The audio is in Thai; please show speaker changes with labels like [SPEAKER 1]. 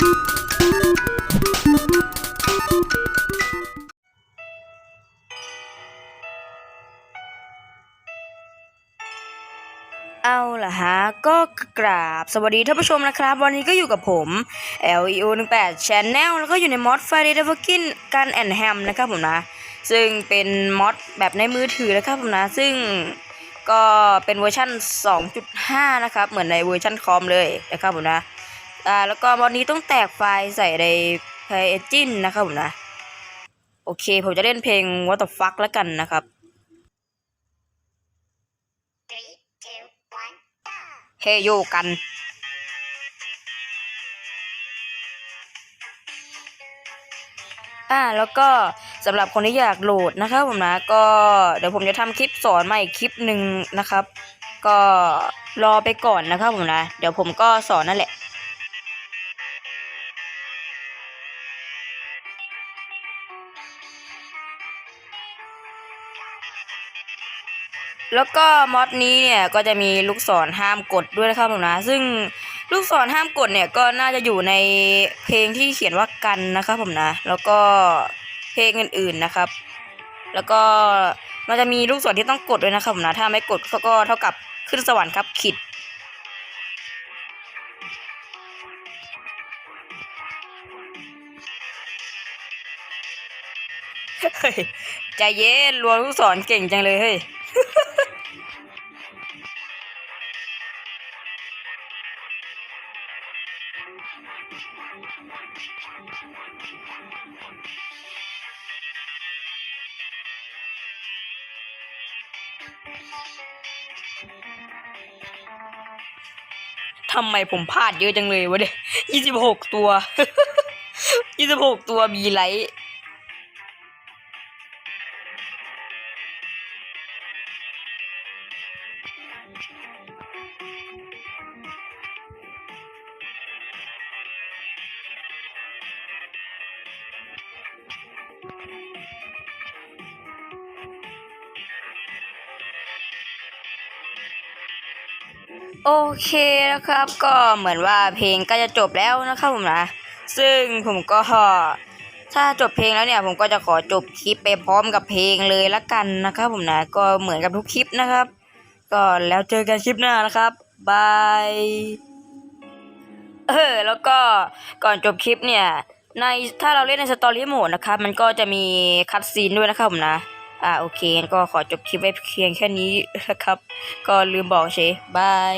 [SPEAKER 1] เอาล่ะฮะ ก็กราบสวัสดีท่านผู้ชมนะครับ วันนี้ก็อยู่กับผม LEO 18 Channel แล้วก็อยู่ในมอด Friday the Fucking Gun and Ham นะครับผมนะ ซึ่งเป็นมอดแบบในมือถือนะครับผมนะ ซึ่งก็เป็นเวอร์ชัน2.5 นะครับ เหมือนในเวอร์ชันคอมเลยนะครับผมนะ อ่าแล้วก็มอนี้ต้องแตกไฟล์ใส่ใน Play Engine นะครับผมนะ โอเค ผมจะเล่นเพลง What the fuck แล้วกันนะครับ เฮโยกันอ่าแล้วก็สำหรับคนที่อยากโหลดนะครับผมนะก็เดี๋ยวผมจะทำคลิปสอนมาอีกคลิปหนึ่งนะครับ ก็รอไปก่อนนะครับผมนะ เดี๋ยวผมก็สอนนั่นแหละ แล้วก็มอดนี้เนี่ยก็จะมีลูกศรห้ามกดด้วยนะครับผมนะ ซึ่งลูกศรห้ามกดเนี่ยก็น่าจะอยู่ในเพลงที่เขียนว่ากันนะครับผมนะ แล้วก็เพลงอื่นๆนะครับ แล้วก็มันจะมีลูกศรที่ต้องกดด้วยนะครับผมนะ ถ้าไม่กดก็เท่ากับขึ้นสวรรค์ครับขิดเฮ้ยใจเย็นรัวลูกศรเก่งจังเลยเฮ้ย ทำไมผมพลาดเยอะจังเลยวะเด็กยี่สิบหกตัวยี่สิบหกตัวมีไลท์ โอเคนะครับก็เหมือนว่าเพลงก็จะจบแล้วนะครับผมนะ ซึ่งผมก็ถ้าจบเพลงแล้วเนี่ย ผมก็จะขอจบคลิปไปพร้อมกับเพลงเลยละกันนะครับผมนะก็เหมือนกับทุกคลิปนะครับ ก็แล้วเจอกันคลิปหน้านะครับบายเออแล้วก็ก่อนจบคลิปเนี่ย ในถ้าเราเล่นในสตอรี่โหมดนะครับ มันก็จะมีคัดซีนด้วยนะครับผมนะ อ่าโอเคก็ขอจบคลิปไว้เพียงแค่นี้นะครับ ก็ลืมบอกเชบาย